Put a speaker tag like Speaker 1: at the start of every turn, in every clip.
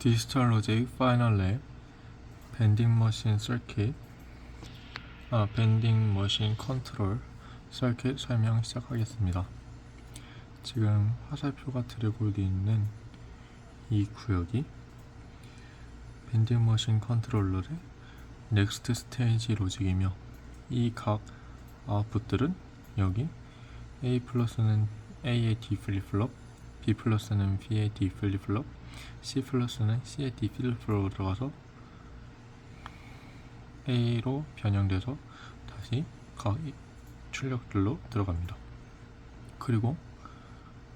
Speaker 1: 디지털 로직 파이널 랩 밴딩 머신 서킷 아 밴딩 머신 컨트롤 서킷 설명 시작하겠습니다. 지금 화살표가 드래그되어 있는 이 구역이 밴딩 머신 컨트롤러의 넥스트 스테이지 로직이며 이 각 아웃풋들은 여기 A 플러스는 A의 D 플립 플롭 B 플러스는 B의 D 플립 플롭 C 플러스는 C의 D 플립플롭으로 들어가서 A로 변형돼서 다시 각 이- 출력들로 들어갑니다. 그리고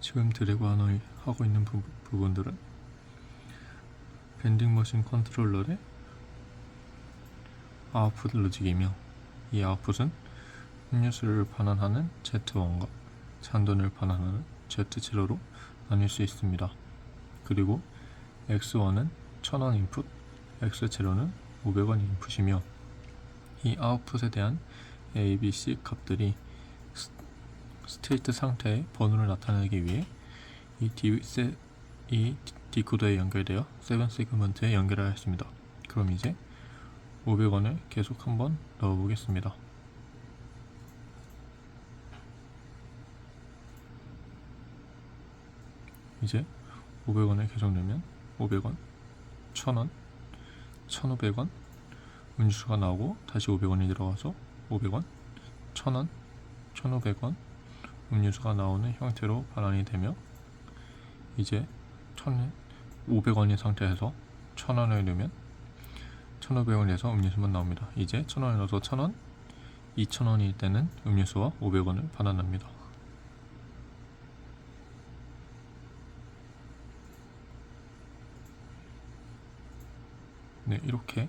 Speaker 1: 지금 드래그 하고 있는 부, 부분들은 밴딩 머신 컨트롤러의 아웃풋 로직이며 이 아웃풋은 음료수를 반환하는 Z1과 잔돈을 반환하는 Z0로 나뉠 수 있습니다. 그리고 X1은 1000원 인풋, X0는 500원 인풋이며 이 아웃풋에 대한 A, B, C 값들이 스- 스테이트 상태의 번호를 나타내기 위해 이, 디, 세, 이 디코더에 연결되어 세븐 세그먼트에 연결하였습니다. 그럼 이제 500원을 계속 한번 넣어보겠습니다. 이제 500원을 계속 넣으면 500원, 1000원, 1500원 음료수가 나오고 다시 500원이 들어가서 500원, 1000원, 1500원 음료수가 나오는 형태로 반환이 되며 이제 1000, 500원인 상태에서 1000원을 넣으면 1500원을 내서 음료수만 나옵니다. 이제 1000원을 넣어서 1000원, 2000원일 때는 음료수와 500원을 반환합니다. 네, 이렇게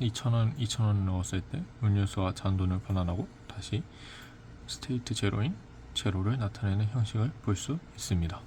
Speaker 1: 2,000원, 2,000원 넣었을 때 음료수와 잔돈을 반환하고 다시 스테이트 제로인 제로를 나타내는 형식을 볼 수 있습니다.